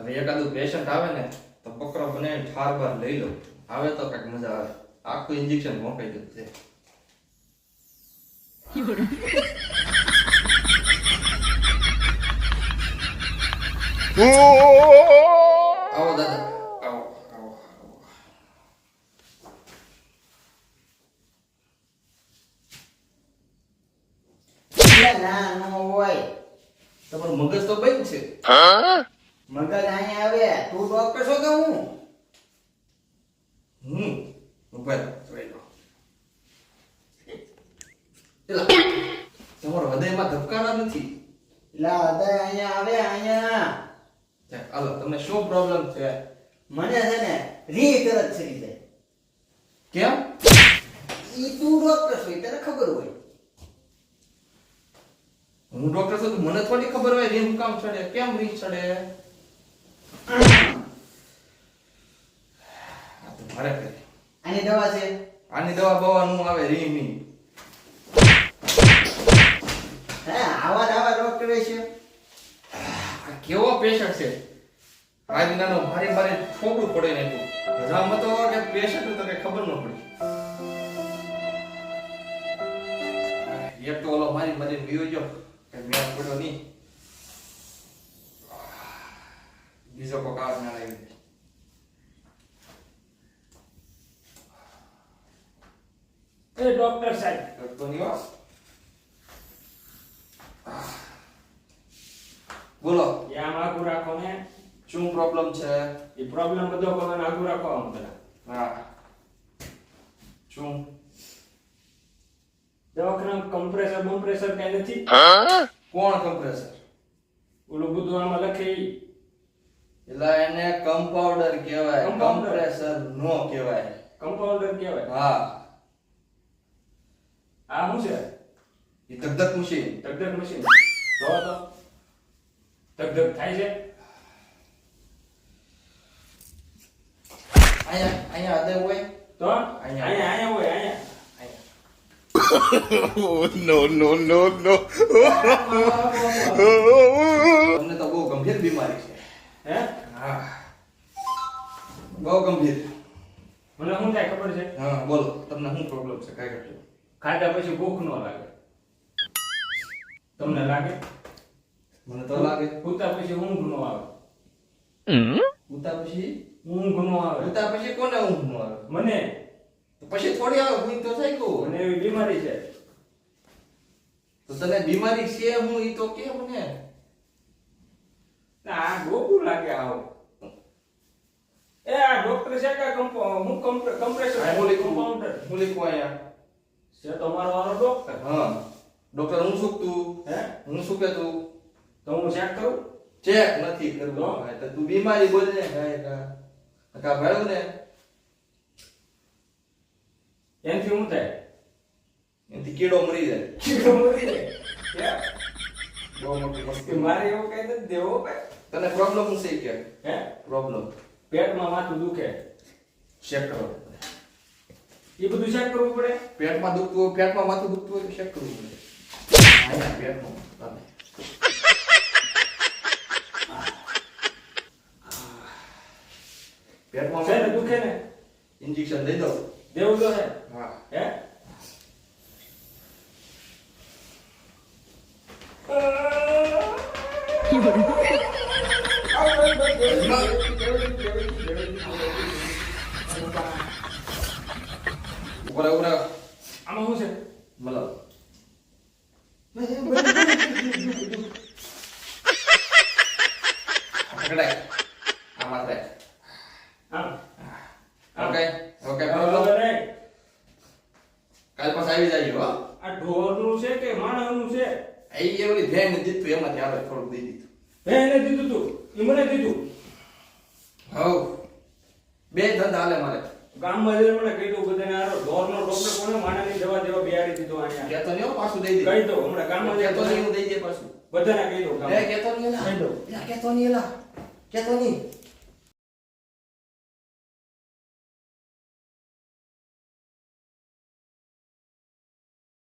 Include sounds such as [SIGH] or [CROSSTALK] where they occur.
હવે એકાદું પેશન્ટ આવે ને તો બકરો બનાવીને ઠાર બાર લઈ લો. આવે તો કંઈક મજા આવે. આખું ઇન્જેક્શન મોકાઈ દઉં છે. આવો દાદા આવો આવો આવો. ના નો હોય. તમારું મગજ તો બંધ છે. મગજ અહીંયા આવે તું ડોક્ટર છો કે હું? હું? ઉપર તમારો હૃદયમાં ધબકારા નથી? લા હૃદય અહીંયા આવે અહીંયા. હાલો તમને શું પ્રોબ્લેમ છે? મને છે ને રી તરત ચડી જાય કેમ? ઈ તું ડોક્ટર છો તને ખબર હોય. હું ડોક્ટર છું મને થોડી ખબર હોય રીમ કામ ચડે કેમ રી ચડે? મારે કરે આની દવા છે? આની દવા બવા આવે રીમ હે આવા આવા ડોક્ટર છે? કેવો પેશન્ટ છે? આ વિનાનો ભારે ભારે ઠોકરું પડે ને એટલું તો કે પેશન્ટ તો કે ખબર ન પડી. એક તો ઓલો મારી મારી વિયો કે મેં પડ્યો નહીં. બીજો કોક આવે ના આવી એ ડોક્ટર સાહેબ કરતો નહીં બોલો એ આમ આગું રાખો ને શું પ્રોબ્લેમ છે એ પ્રોબ્લેમ બધો કોને આગું રાખો આમ પેલા હા શું દવાખાના કમ્પ્રેસર બમ્પ્રેસર કઈ નથી કોણ કમ્પ્રેસર ઓલું બધું આમાં લખે. એટલે એને કમ્પાઉન્ડર કહેવાય Compounder. કમ્પ્રેસર નો કહેવાય. કમ્પાઉન્ડર કહેવાય. હા. આ શું છે? એ ધગધગ મશીન ધગધગ મશીન જોવો તો. ધગધગ થાય છે? અહીંયા અહીંયા હૃદય હોય? તો? અહીંયા અહીંયા હોય અહીંયા. No, no, no, no. [LAUGHS] તમને તો બહુ ગંભીર બીમારી છે. હે? હા. બહુ ગંભીર. મને શું થાય ખબર છે? હા બોલો. તમને શું પ્રોબ્લેમ છે? કઈ કરજો ખાધા પછી ભૂખ ન લાગે. તમને લાગે? મને તો લાગે. ઉતા પછી ઊંઘ ન આવે. ઉતા પછી? ઊંઘ ન આવે. ઉતા પછી કોને ઊંઘ નો આવે? મને. તો પછી થોડી આવે ઊંઘ તો થઈ ગયું. મને એવી બીમારી છે. તો તને બીમારી છે હું ઈ તો કે મને આ ગોકું લાગે આવો. એ આ ડોક્ટર છે કે કમ્પ- હું કમ્પ- કમ્પ્રેસર હું લીખું. કમ્પાઉન્ડર હું લીખું અહીંયા. છે તમારો વાળો ડોક્ટર. હા. ડોક્ટર હું શું તું હે? હું શું કે તું તો હું ચેક કરું? ચેક નથી કરવું. તો? ભાઈ તો બીમારી બોલ ને. કાંઈ કા કા ભાઈ ને. એનાથી શું થાય? એનાથી કીડો મરી જાય. કીડો મરી જાય. ક્યાં? બહુ મોટી મસ્તી મારે એવું કઈ નથી દેવો કઈ તને પ્રોબ્લેમ શું છે કે? હે? પ્રોબ્લેમ પેટમાં માથું દુખે. ચેક કરો. એ બધું ચેક કરવું પડે? પેટમાં દુખતું હોય પેટમાં માથું દુખતું હોય તો ચેક કરવું પડે. અહીંયા પેટમાં. ચાલે. પેટમાં છે ને દુખે ને? ઇન્જેક્શન દઈ દો દેવું તો હે. હા. હે? [LAUGHS] [LAUGHS] ઉપર ઉપર આમાં શું છે મતલબ પકડાય આમાં થાય ઓકે ઓકે હવે પ્રોબ્લેમ રે, કાલ પાછા આવી જાય હો આ ઢોરનું છે કે માણસનું છે? એ એ ઓલી ભેણ દીધું એમાંથી આવે થોડું દઈ દીધું. એને દીધું તું? એ મને દીધું હવ. બે ધંધા હાલે મારે. ગામમાં બજાર મને કીધું બધાને આરો ઢોરનો ડોક્ટર કોને માણાની દવા દેવા બિહારી દીધો અહીંયા. કેતો નહીં પાછું દઈ દે. કહી દો હમણાં ગામમાં બજાર તો નહીં દઈ દે પાછું. બધાને કહી દો એ કેતો નહીં એલા કહી દો. કેતો નહીં એલા કેતો નહીં